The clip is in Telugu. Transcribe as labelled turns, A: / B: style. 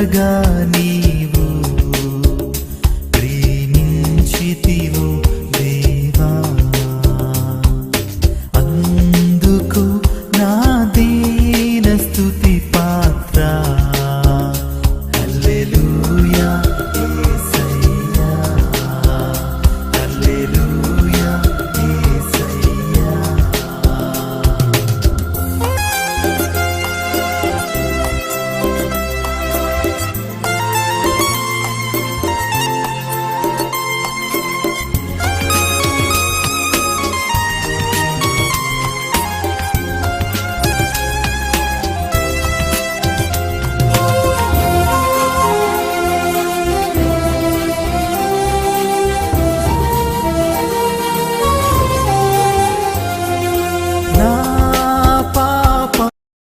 A: ఎంతగా నీవు ప్రేమించితివో.